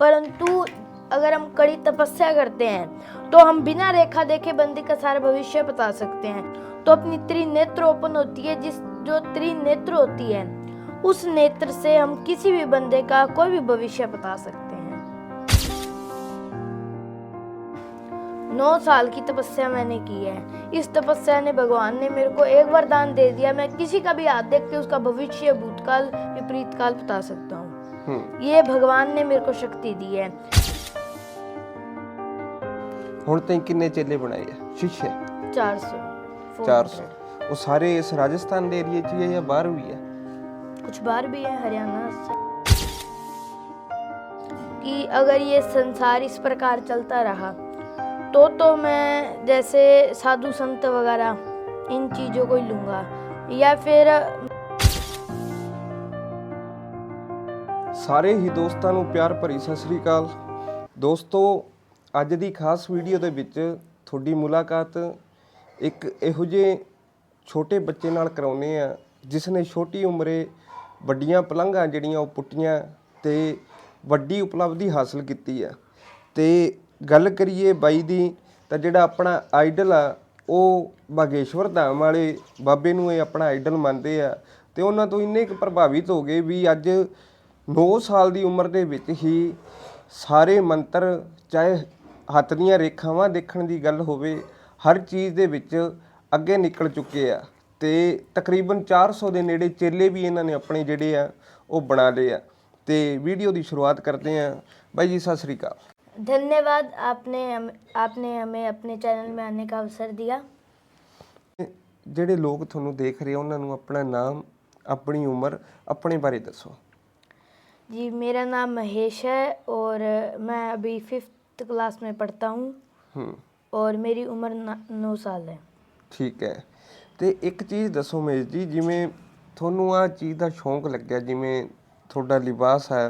परंतु अगर हम कड़ी तपस्या करते हैं तो हम बिना रेखा देखे बंदी का सारा भविष्य बता सकते हैं। तो अपनी त्रिनेत्र ओपन होती है, जिस जो त्रिनेत्र होती है, उस नेत्र से हम किसी भी बंदे का कोई भी भविष्य बता सकते हैं। नौ साल की तपस्या मैंने की है। इस तपस्या ने भगवान ने मेरे को एक वरदान दे दिया। मैं किसी का भी हाथ देख के उसका भविष्य भूतकाल विपरीत काल बता सकता हूँ। ये भगवान ने मेरे को शक्ति दी है ਹੁਣ ਤਾਈਂ ਕਿੰਨੇ ਚੇਲੇ ਬਣਾਏ ਆ ਸ਼ਿਸ਼ੇ चार सौ 400 ਉਹ ਸਾਰੇ ਇਸ ਰਾਜਸਥਾਨ ਦੇ ਏਰੀਏ 'ਚ ਹੀ ਹੈ ਜਾਂ ਬਾਹਰ ਵੀ ਹੈ कुछ बार भी है हरियाणा से कि अगर ये संसार इस प्रकार चलता रहा तो तो मैं जैसे साधु संत वगैरह इन चीज़ों को ही लूँगा या फिर ਸਾਰੇ ਹੀ ਦੋਸਤਾਂ ਨੂੰ ਪਿਆਰ ਭਰੀ ਸਤਿ ਸ੍ਰੀ ਅਕਾਲ। ਦੋਸਤੋ, ਅੱਜ ਦੀ ਖਾਸ ਵੀਡੀਓ ਦੇ ਵਿੱਚ ਤੁਹਾਡੀ ਮੁਲਾਕਾਤ ਇੱਕ ਇਹੋ ਜਿਹੇ ਛੋਟੇ ਬੱਚੇ ਨਾਲ ਕਰਾਉਨੇ ਆ ਜਿਸ ਨੇ ਛੋਟੀ ਉਮਰੇ ਵੱਡੀਆਂ ਪਲੰਘਾਂ ਜਿਹੜੀਆਂ ਉਹ ਪੁੱਟੀਆਂ ਤੇ ਵੱਡੀ ਉਪਲਬਧੀ ਹਾਸਲ ਕੀਤੀ ਆ ਤੇ ਗੱਲ ਕਰੀਏ ਬਾਈ ਦੀ, ਤਾਂ ਜਿਹੜਾ ਆਪਣਾ ਆਈਡਲ ਆ, ਉਹ ਬਾਗੇਸ਼ਵਰ ਧਾਮ ਵਾਲੇ ਬਾਬੇ ਨੂੰ ਇਹ ਆਪਣਾ ਆਈਡਲ ਮੰਨਦੇ ਆ। ਤੇ ਉਹਨਾਂ ਤੋਂ ਇੰਨੇ ਕੁ ਪ੍ਰਭਾਵਿਤ ਹੋ ਗਏ ਵੀ ਅੱਜ 9 ਸਾਲ ਦੀ ਉਮਰ ਦੇ ਵਿੱਚ ਹੀ ਸਾਰੇ ਮੰਤਰ ਚਾਹੇ ਹੱਥ ਦੀਆਂ ਰੇਖਾਵਾਂ ਦੇਖਣ ਦੀ ਗੱਲ ਹੋਵੇ ਹਰ ਚੀਜ਼ ਦੇ ਵਿੱਚ ਅੱਗੇ ਨਿਕਲ ਚੁੱਕੇ ਆ ਤੇ ਤਕਰੀਬਨ 400 ਦੇ ਨੇੜੇ ਚੇਲੇ ਵੀ ਇਹਨਾਂ ਨੇ ਆਪਣੇ ਜਿਹੜੇ ਆ ਉਹ ਬਣਾ ਲਏ ਆ ਤੇ ਵੀਡੀਓ ਦੀ ਸ਼ੁਰੂਆਤ ਕਰਦੇ ਆ ਬਾਈ ਜੀ ਸਤਿ ਸ੍ਰੀ ਅਕਾਲ धन्यवाद आपने हम- आपने हमें अपने चैनल में आने का अवसर दिया ਜਿਹੜੇ ਲੋਕ ਤੁਹਾਨੂੰ ਦੇਖ ਰਹੇ ਆ ਉਹਨਾਂ ਨੂੰ ਆਪਣਾ ਨਾਮ ਆਪਣੀ ਉਮਰ ਆਪਣੇ ਬਾਰੇ ਦੱਸੋ जी मेरा नाम महेश है और मैं अभी फिफ्थ क्लास में पढ़ता हूँ ਹੂੰ और मेरी उम्र न- नौ साल है ਠੀਕ ਹੈ ਤੇ ਇੱਕ ਚੀਜ਼ ਦੱਸੋ ਮੇਜ ਜੀ ਜਿਵੇਂ ਤੁਹਾਨੂੰ ਆ ਚੀਜ਼ ਦਾ ਸ਼ੌਂਕ ਲੱਗਿਆ ਜਿਵੇਂ ਤੁਹਾਡਾ ਲਿਬਾਸ ਹੈ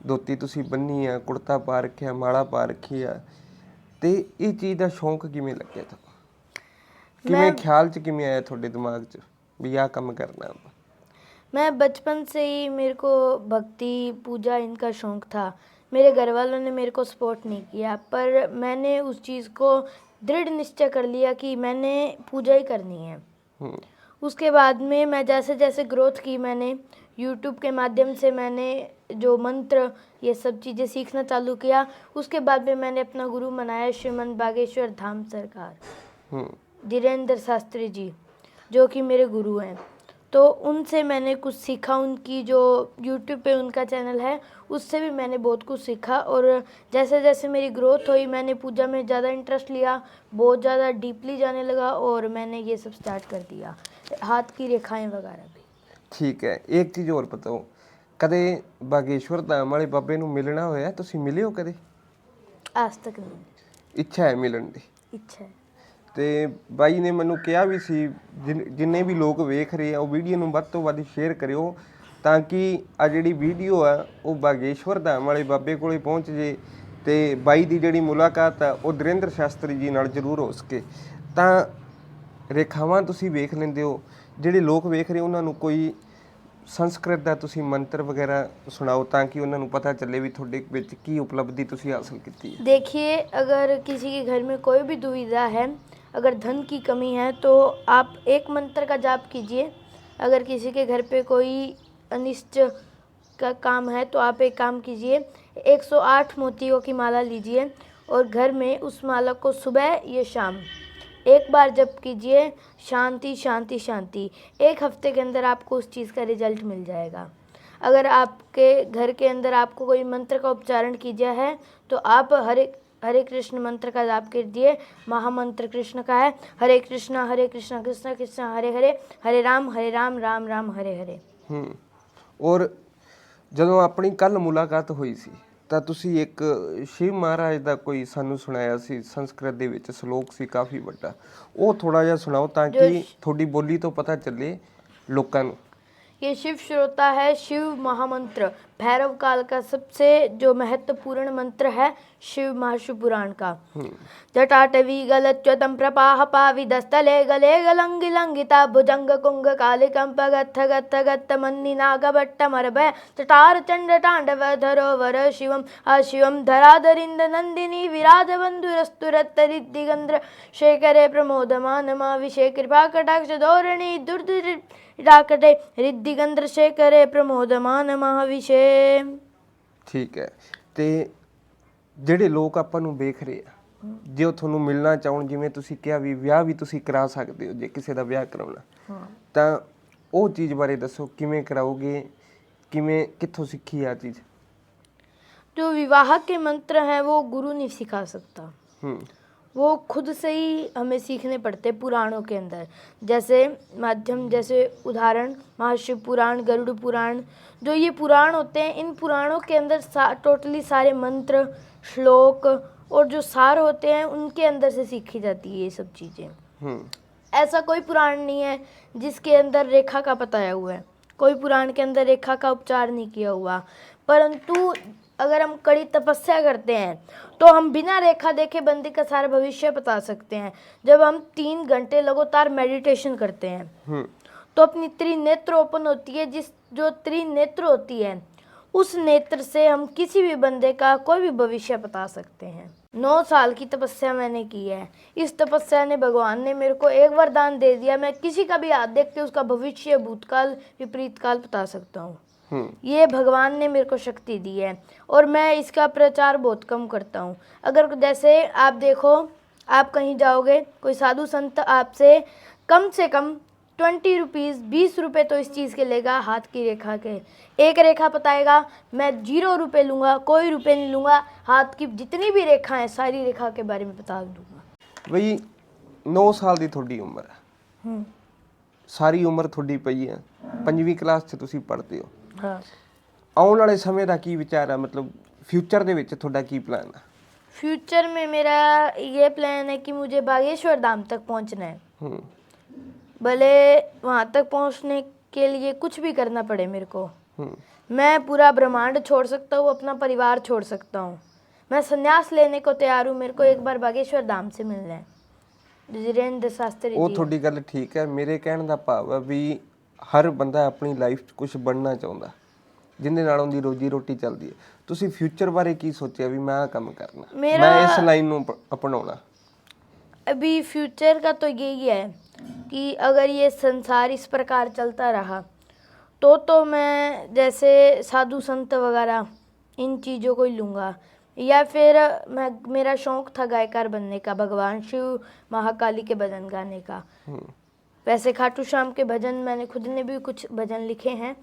ਧੋਤੀ ਤੁਸੀਂ ਬੰਨੀ ਆ ਕੁੜਤਾ ਪਾ ਰੱਖਿਆ ਮਾਲਾ ਪਾ ਰੱਖੀ ਆ ਤੇ ਇਹ ਚੀਜ਼ ਦਾ ਸ਼ੌਂਕ ਕਿਵੇਂ ਲੱਗਿਆ ਤੁਹਾਨੂੰ ਕਿਵੇਂ ਮੈਂ- ਖਿਆਲ ਚ ਕਿਵੇਂ ਆਇਆ ਤੁਹਾਡੇ ਦਿਮਾਗ 'ਚ ਵੀ ਆਹ ਕੰਮ ਕਰਨਾ ਆਪਾਂ? मैं बचपन से ही मेरे को भक्ति पूजा इनका शौक था। मेरे घर वालों ने मेरे को सपोर्ट नहीं किया पर मैंने उस चीज़ को दृढ़ निश्चय कर लिया कि मैंने पूजा ही करनी है। उसके बाद में मैं जैसे जैसे ग्रोथ की मैंने यूट्यूब के माध्यम से मैंने जो मंत्र ये सब चीज़ें सीखना चालू किया। उसके बाद में मैंने अपना गुरु मनाया श्रीमंत बागेश्वर धाम सरकार। धीरेन्द्र शास्त्री जी जो कि मेरे गुरु हैं। तो उनसे मैंने कुछ सीखा उनकी जो यूट्यूब पे उनका चैनल है उससे भी मैंने बहुत कुछ सीखा और जैसे जैसे मेरी ग्रोथ हुई मैंने पूजा में ज़्यादा इंटरेस्ट लिया बहुत ज़्यादा डीपली जाने लगा और मैंने ये सब स्टार्ट कर दिया हाथ की रेखाएं वगैरह भी ਠੀਕ ਹੈ ਇੱਕ ਚੀਜ਼ ਹੋਰ ਬਤਾਓ ਕਦੇ ਬਾਗੇਸ਼ਵਰ ਧਾਮ ਵਾਲੇ ਬਾਬੇ ਨੂੰ ਮਿਲਣਾ ਹੋਇਆ ਤੁਸੀਂ ਮਿਲੇ ਹੋ ਕਦੇ आज तक नहीं ਇੱਛਾ ਹੈ ਮਿਲਣ ਦੀ इच्छा है ਤੇ ਬਾਈ ਨੇ ਮੈਨੂੰ ਕਿਹਾ ਵੀ ਸੀ ਜਿਨ- ਜਿੰਨੇ ਵੀ ਲੋਕ ਵੇਖ ਰਹੇ ਆ ਉਹ ਵੀਡੀਓ ਨੂੰ ਵੱਧ ਤੋਂ ਵੱਧ ਸ਼ੇਅਰ ਕਰਿਓ ਤਾਂ ਕਿ ਆ ਜਿਹੜੀ ਵੀਡੀਓ ਆ ਉਹ ਬਾਗੇਸ਼ਵਰ ਧਾਮ ਵਾਲੇ ਬਾਬੇ ਕੋਲੇ ਪਹੁੰਚ ਜੇ ਤੇ ਬਾਈ ਦੀ ਜਿਹੜੀ ਮੁਲਾਕਾਤ ਆ ਉਹ ਦਰਿੰਦਰ ਸ਼ਾਸਤਰੀ ਜੀ ਨਾਲ ਜ਼ਰੂਰ ਹੋ ਸਕੇ ਤਾਂ ਰੇਖਾਵਾਂ ਤੁਸੀਂ ਵੇਖ ਲੈਂਦੇ ਹੋ ਜਿਹੜੇ ਲੋਕ ਵੇਖ ਰਹੇ ਉਹਨਾਂ ਨੂੰ ਕੋਈ ਸੰਸਕ੍ਰਿਤ ਦਾ ਤੁਸੀਂ ਮੰਤਰ ਵਗੈਰਾ ਸੁਣਾਓ ਤਾਂ ਕਿ ਉਹਨਾਂ ਨੂੰ ਪਤਾ ਚੱਲੇ ਵੀ ਤੁਹਾਡੇ ਵਿੱਚ ਕੀ ਉਪਲਬਧੀ ਤੁਸੀਂ ਹਾਸਲ ਕੀਤੀ ਹੈ देखिए अगर किसी के घर में कोई भी दुविधा है अगर धन की कमी है तो आप एक मंत्र का जाप कीजिए। अगर किसी के घर पे कोई अनिष्ट का काम है तो आप एक काम कीजिए। 108 मोतियों की माला लीजिए और घर में उस माला को सुबह या शाम एक बार जप कीजिए। शांति शांति शांति। एक हफ़्ते के अंदर आपको उस चीज़ का रिज़ल्ट मिल जाएगा। अगर आपके घर के अंदर आपको कोई मंत्र का उच्चारण कीजिए है तो आप हरे हरे कृष्ण मंत्र का जाप कर दिए महामंत्र कृष्ण का है हरे कृष्णा हरे कृष्णा कृष्ण कृष्ण हरे हरे हरे राम हरे राम राम राम हरे हरे ਹੂੰ ਔਰ ਜਦੋਂ ਆਪਣੀ ਕੱਲ ਮੁਲਾਕਾਤ ਹੋਈ ਸੀ ਤਾਂ ਤੁਸੀਂ ਇੱਕ ਸ਼ਿਵ ਮਹਾਰਾਜ ਦਾ ਕੋਈ ਸਾਨੂੰ ਸੁਣਾਇਆ ਸੀ ਸੰਸਕ੍ਰਿਤ ਦੇ ਵਿੱਚ ਸ਼ਲੋਕ ਸੀ ਕਾਫੀ ਵੱਡਾ ਉਹ ਥੋੜਾ ਜਿਹਾ ਸੁਣਾਓ ਤਾਂ ਕਿ ਤੁਹਾਡੀ ਬੋਲੀ ਤੋਂ ਪਤਾ ਚੱਲੇ ਲੋਕਾਂ ਨੂੰ ये शिव श्रोता है शिव महामंत्र। भैरव काल का सबसे जो महत्वपूर्ण मंत्र है शिव महाशिव पुराण का। जटाटवी गलच्युतं प्रपाह पाविदस्तले गले गलङ्गि लङ्गिता भुजङ्ग कुङ्ग कालिकम्प गत्थ गत्थ गत्थ मन्निनागभट्टमरभय चटार चण्ड ताण्डव धरोवर शिवम् अशिवं धराधरिन्द नन्दिनी विराजबन्धुरस्तुरत्तरिद्दिगन्ध्र शेखरे प्रमोदमानमाविषे कृपा कटाक्ष धोरणी दुर्दिराकटे रिद्दिगन्ध्र शेखरे प्रमोदमानमाविषे ਠੀਕ ਹੈ ਤੇ ਜਿਹੜੇ ਲੋਕ ਆਪਾਂ ਨੂੰ ਵੇਖ ਰਹੇ ਆ ਜੇ ਉਹ ਤੁਹਾਨੂੰ ਮਿਲਣਾ ਚਾਹਣ ਜਿਵੇਂ ਤੁਸੀਂ ਕਿਹਾ ਵੀ ਵਿਆਹ ਵੀ ਤੁਸੀਂ ਕਰਾ ਸਕਦੇ ਹੋ ਜੇ ਕਿਸੇ ਦਾ ਵਿਆਹ ਕਰਾਉਣਾ ਤਾਂ ਉਹ ਚੀਜ਼ ਬਾਰੇ ਦੱਸੋ ਕਿਵੇਂ ਕਰਾਓਗੇ ਕਿਵੇਂ ਕਿੱਥੋਂ ਸਿੱਖੀ ਆ ਚੀਜ਼ जो विवाह के मंत्र हैं वो गुरु नहीं सिखा सकता ਹੂੰ वो खुद से ही हमें सीखने पड़ते हैं पुराणों के अंदर। जैसे माध्यम जैसे उदाहरण महाशिव पुराण गरुड़ पुराण जो ये पुराण होते हैं इन पुराणों के अंदर सा, टोटली सारे मंत्र श्लोक और जो सार होते हैं उनके अंदर से सीखी जाती है ये सब चीज़ें। ऐसा कोई पुराण नहीं है जिसके अंदर रेखा का बताया हुआ है। कोई पुराण के अंदर रेखा का उपचार नहीं किया हुआ। परंतु अगर हम कड़ी तपस्या करते हैं तो हम बिना रेखा देखे बंदी का सारा भविष्य बता सकते हैं। जब हम तीन घंटे लगातार मेडिटेशन करते हैं तो अपनी त्रिनेत्र ओपन होती है जिस जो त्रिनेत्र होती है उस नेत्र से हम किसी भी बंदे का कोई भी भविष्य बता सकते हैं। नौ साल की तपस्या मैंने की है। इस तपस्या ने भगवान ने मेरे को एक वरदान दे दिया। मैं किसी का भी हाथ देख के उसका भविष्य भूतकाल विपरीत काल बता सकता हूँ। ये भगवान ने मेरे को शक्ति दी है और मैं इसका प्रचार बहुत कम करता हूँ अगर जैसे आप देखो आप कहीं जाओगे कोई साधु संत आपसे कम से कम ट्वेंटी रुपीज़ बीस रुपये तो इस चीज़ के लेगा हाथ की रेखा के एक रेखा बताएगा मैं जीरो रुपये लूँगा कोई रुपये नहीं लूँगा हाथ की जितनी भी रेखा है सारी रेखा के बारे में बता दूँगा ਬਈ 9 ਸਾਲ ਦੀ ਤੁਹਾਡੀ ਉਮਰ ਹੈ ਸਾਰੀ ਉਮਰ ਤੁਹਾਡੀ ਪਈ ਹੈ ਪੰਜਵੀਂ ਕਲਾਸ 'ਚ ਤੁਸੀਂ ਪੜ੍ਹਦੇ ਹੋ हाँ ਆਉਣ ਵਾਲੇ ਸਮੇਂ ਦਾ ਕੀ ਵਿਚਾਰ ਹੈ ਮਤਲਬ ਫਿਊਚਰ ਦੇ ਵਿੱਚ ਤੁਹਾਡਾ ਕੀ ਪਲਾਨ ਹੈ फ्यूचर में मेरा ये प्लान है कि मुझे बागेश्वर धाम तक पहुँचना है ਹੂੰ भले वहाँ तक पहुँचने के लिए कुछ भी करना पड़े मेरे को ਹੂੰ मैं पूरा ब्रह्मांड छोड़ सकता हूँ अपना परिवार छोड़ सकता हूँ मैं संन्यास लेने को तैयार हूँ मेरे को एक बार बागेश्वर धाम से मिलना है धीरेन्द्र शास्त्री ਉਹ जी ਤੁਹਾਡੀ ਗੱਲ ਠੀਕ ਹੈ ਮੇਰੇ ਕਹਿਣ ਦਾ ਭਾਵ ਹੈ ਵੀ ਹਰ ਬੰਦਾ ਆਪਣੀ ਲਾਈਫ 'ਚ ਕੁਝ ਬਣਨਾ ਚਾਹੁੰਦਾ ਜਿੰਦੇ ਨਾਲ ਉਹਦੀ ਰੋਜੀ ਰੋਟੀ ਚੱਲਦੀ ਹੈ ਤੁਸੀਂ ਫਿਊਚਰ ਬਾਰੇ ਕੀ ਸੋਚਿਆ ਵੀ ਮੈਂ ਆਹ ਕੰਮ ਕਰਨਾ ਮੇਰਾ- ਮੈਂ ਇਸ ਲਾਈਨ ਨੂੰ ਅਪ- ਅਪਣਾਉਣਾ अभी फ्यूचर का तो यही है कि अगर ये संसार इस प्रकार चलता रहा तो तो मैं जैसे साधु संत वगैरह इन चीज़ों को ही लूँगा या फिर मैं मेरा शौक था गायकार बनने का भगवान शिव महाकाली के भजन गाने का ਹੂੰ वैसे खाटू श्याम के भजन मैंने खुद ने भी कुछ भजन लिखे हैं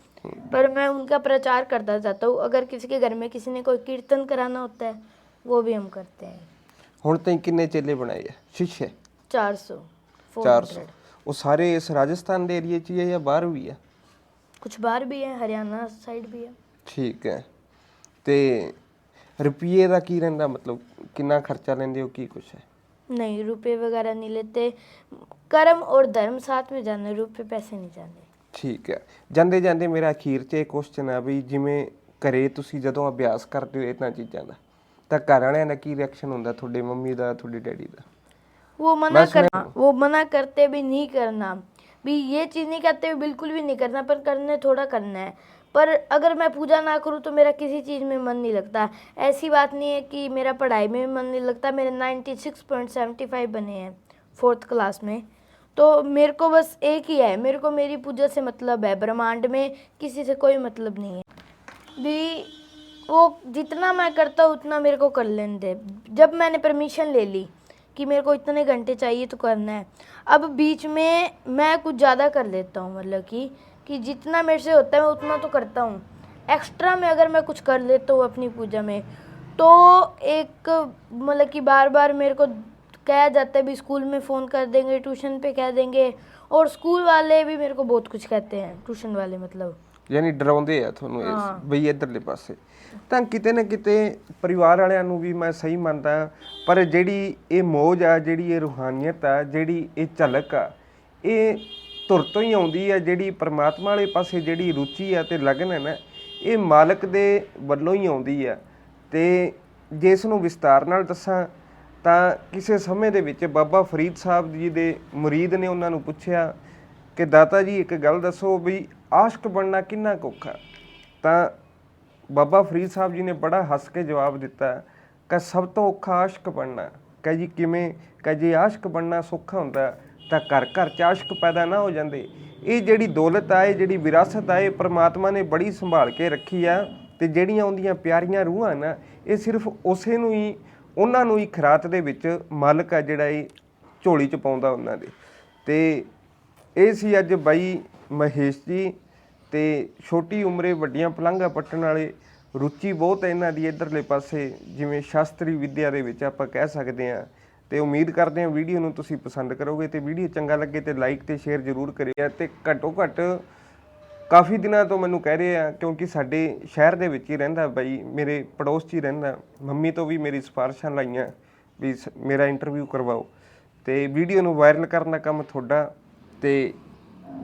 पर मैं उनका प्रचार करता जाता हूँ अगर किसी के घर में किसी ने कोई कीर्तन कराना होता है वो भी हम करते हैं ਹੁਣ ਤਾਈਂ ਕਿੰਨੇ ਚੇਲੇ ਬਣਾਏ ਆ ਸ਼ਿਸ਼ੇ चार सौ फोर 400 ਉਹ ਸਾਰੇ ਇਸ ਰਾਜਸਥਾਨ ਦੇ ਏਰੀਏ 'ਚ ਹੀ ਹੈ ਜਾਂ ਬਾਹਰ ਵੀ ਹੈ कुछ बाहर भी है हरियाणा साइड भी है ਠੀਕ ਹੈ ਤੇ ਰੁਪਈਏ ਦਾ ਕੀ ਰਹਿੰਦਾ ਮਤਲਬ ਕਿੰਨਾ ਖਰਚਾ ਲੈਂਦੇ ਹੋ ਕੀ ਕੁਛ ਹੈ नहीं रुपए वगैरह नहीं लेते कर्म और धर्म साथ में जाने रुपए पैसे नहीं जाने ਠੀਕ ਹੈ ਜਾਂਦੇ ਜਾਂਦੇ ਮੇਰਾ ਅਖੀਰ 'ਚ ਇਹ ਕੁਐਸਚਨ ਆ ਵੀ ਜਿਵੇਂ ਘਰੇ ਤੁਸੀਂ ਜਦੋਂ ਅਭਿਆਸ ਕਰਦੇ ਹੋ ਇਹਨਾਂ ਚੀਜ਼ਾਂ ਦਾ ਤਾਂ ਘਰ ਵਾਲਿਆਂ ਦਾ ਕੀ ਰਿਐਕਸ਼ਨ ਹੁੰਦਾ ਤੁਹਾਡੇ ਮੰਮੀ ਦਾ ਤੁਹਾਡੇ ਡੈਡੀ ਦਾ वो मना मैं कर सुना- वो मना करते भी नहीं करना भी ये चीज़ नहीं कहते भी बिल्कुल भी नहीं करना पर करने थोड़ा करना है पर अगर मैं पूजा ना करूँ तो मेरा किसी चीज़ में मन नहीं लगता। ऐसी बात नहीं है कि मेरा पढ़ाई में भी मन नहीं लगता। मेरे 96.75 बने हैं फोर्थ क्लास में। तो मेरे को बस एक ही है। मेरे को मेरी पूजा से मतलब है। ब्रह्मांड में किसी से कोई मतलब नहीं है। भी वो जितना मैं करता हूँ, उतना मेरे को कर लेने दे जब मैंने परमिशन ले ली कि मेरे को इतने घंटे चाहिए तो करना है। अब बीच में मैं कुछ ज़्यादा कर लेता हूँ मतलब कि कि जितना मेरे से होता है मैं उतना तो करता हूँ एक्स्ट्रा में अगर मैं कुछ कर लेता हूँ अपनी पूजा में तो एक मतलब कि बार बार मेरे को कहा जाता है भी स्कूल में फ़ोन कर देंगे ट्यूशन पे कह देंगे और स्कूल वाले भी मेरे को बहुत कुछ कहते हैं ट्यूशन वाले मतलब ਯਾਨੀ ਡਰਾਉਂਦੇ ਆ ਤੁਹਾਨੂੰ ਹਾਂ। ਇਸ ਬਈ ਇਧਰਲੇ ਪਾਸੇ ਤਾਂ ਕਿਤੇ ਨਾ ਕਿਤੇ ਪਰਿਵਾਰ ਵਾਲਿਆਂ ਨੂੰ ਵੀ ਮੈਂ ਸਹੀ ਮੰਨਦਾ ਪਰ ਜਿਹੜੀ ਇਹ ਮੋਜ ਆ ਜਿਹੜੀ ਇਹ ਰੂਹਾਨੀਅਤ ਆ ਜਿਹੜੀ ਇਹ ਝਲਕ ਆ ਇਹ ਧੁਰ ਤੋਂ ਹੀ ਆਉਂਦੀ ਹੈ, ਜਿਹੜੀ ਪਰਮਾਤਮਾ ਵਾਲੇ ਪਾਸੇ ਜਿਹੜੀ ਰੁਚੀ ਆ ਤੇ ਲਗਨ ਹੈ ਨਾ, ਇਹ ਮਾਲਕ ਦੇ ਵੱਲੋਂ ਹੀ ਆਉਂਦੀ ਹੈ। ਤੇ ਜੇ ਇਸ ਨੂੰ ਵਿਸਤਾਰ ਨਾਲ ਦੱਸਾਂ, ਤਾਂ ਕਿਸੇ ਸਮੇਂ ਦੇ ਵਿੱਚ ਬਾਬਾ ਫਰੀਦ ਸਾਹਿਬ ਜੀ ਦੇ ਮੁਰੀਦ ਨੇ ਉਹਨਾਂ ਨੂੰ ਪੁੱਛਿਆ ਕਿ, ਦਾਤਾ ਜੀ, ਇੱਕ ਗੱਲ ਦੱਸੋ ਵੀ ਆਸ਼ਕ ਬਣਨਾ ਕਿੰਨਾ ਕੁ ਔਖਾ? ਤਾਂ ਬਾਬਾ ਫਰੀਦ ਸਾਹਿਬ ਜੀ ਨੇ ਬੜਾ ਹੱਸ ਕੇ ਜਵਾਬ ਦਿੱਤਾ ਕਿ ਸਭ ਤੋਂ ਔਖਾ ਆਸ਼ਕ ਬਣਨਾ। ਕਹੇ ਜੀ, ਕਿਵੇਂ? ਕਹੇ ਜੇ, ਆਸ਼ਕ ਬਣਨਾ ਸੌਖਾ ਹੁੰਦਾ। ਤਾਂ ਘਰ ਘਰ ਚ ਆਸ਼ਕ ਪੈਦਾ ਨਾ ਹੋ ਜਾਂਦੇ। ਇਹ ਜਿਹੜੀ ਦੌਲਤ ਆ, ਇਹ ਜਿਹੜੀ ਵਿਰਾਸਤ ਆ, ਇਹ ਪ੍ਰਮਾਤਮਾ ਨੇ ਬੜੀ ਸੰਭਾਲ ਕੇ ਰੱਖੀ ਆ ਤੇ ਜਿਹੜੀਆਂ ਉਹਦੀਆਂ ਪਿਆਰੀਆਂ ਰੂਹਾਂ ਨਾ, ਇਹ ਸਿਰਫ ਉਸੇ ਨੂੰ ਹੀ, ਉਹਨਾਂ ਨੂੰ ਹੀ ਖਰਾਤ ਦੇ ਵਿੱਚ ਮਾਲਕ ਆ ਜਿਹੜਾ ਇਹ ਝੋਲੀ ਚ ਪਾਉਂਦਾ ਉਹਨਾਂ ਦੇ। ਤੇ ਇਹ ਸੀ ਅੱਜ ਬਾਈ ਮਹੇਸ਼ ਜੀ ਤੇ ਛੋਟੀ ਉਮਰੇ ਵੱਡੀਆਂ ਪਲੰਘਾਂ ਪੱਟਣ ਵਾਲੇ, ਰੁਚੀ ਬਹੁਤ ਹੈ ਇਹਨਾਂ ਦੀ ਇਧਰਲੇ ਪਾਸੇ, ਜਿਵੇਂ ਸ਼ਾਸਤਰੀ ਵਿੱਦਿਆ ਦੇ ਵਿੱਚ ਆਪਾਂ ਕਹਿ ਸਕਦੇ ਹਾਂ ਤੇ ਉਮੀਦ ਕਰਦੇ ਹਾਂ ਵੀਡੀਓ ਨੂੰ ਤੁਸੀਂ ਪਸੰਦ ਕਰੋਗੇ ਤੇ ਵੀਡੀਓ ਚੰਗਾ ਲੱਗੇ ਤੇ ਲਾਈਕ ਤੇ ਸ਼ੇਅਰ ਜ਼ਰੂਰ ਕਰਿਓ ਤੇ ਘੱਟੋ ਘੱਟ ਕਾਫੀ ਦਿਨਾਂ ਤੋਂ ਮੈਨੂੰ ਕਹਿ ਰਹੇ ਆ ਕਿਉਂਕਿ ਸਾਡੇ ਸ਼ਹਿਰ ਦੇ ਵਿੱਚ ਹੀ ਰਹਿੰਦਾ ਬਾਈ ਮੇਰੇ ਪੜੋਸ 'ਚ ਹੀ ਰਹਿੰਦਾ ਮੰਮੀ ਤੋਂ ਵੀ ਮੇਰੀ ਸਿਫਾਰਿਸ਼ਾਂ ਲਾਈਆਂ ਵੀ ਸ- ਮੇਰਾ ਇੰਟਰਵਿਊ ਕਰਵਾਓ ਤੇ ਵੀਡੀਓ ਨੂੰ ਵਾਇਰਲ ਕਰਨ ਦਾ ਕੰਮ ਤੁਹਾਡਾ ਤੇ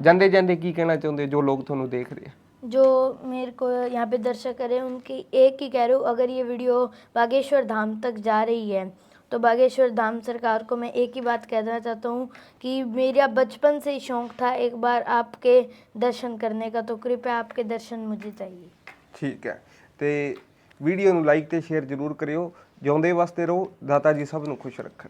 ਜਾਂਦੇ ਜਾਂਦੇ ਕੀ ਕਹਿਣਾ ਚਾਹੁੰਦੇ ਜੋ ਲੋਕ ਤੁਹਾਨੂੰ ਦੇਖ ਰਹੇ ਆ जो मेरे को यहाँ पे दर्शक करें उनकी एक ही कह रही हूँ अगर ये वीडियो बागेश्वर धाम तक जा रही है तो बागेश्वर धाम सरकार को मैं एक ही बात कहना चाहता हूँ कि मेरा बचपन से ही शौक था एक बार आपके दर्शन करने का तो कृपया आपके दर्शन मुझे चाहिए ਠੀਕ ਹੈ ਤੇ ਵੀਡੀਓ ਨੂੰ ਲਾਈਕ ਤੇ ਸ਼ੇਅਰ ਜ਼ਰੂਰ ਕਰਿਓ ਜਿਉਂਦੇ ਵਾਸਤੇ ਰਹੋ ਦਾਤਾ ਜੀ ਸਭ ਨੂੰ ਖੁਸ਼ ਰੱਖਣ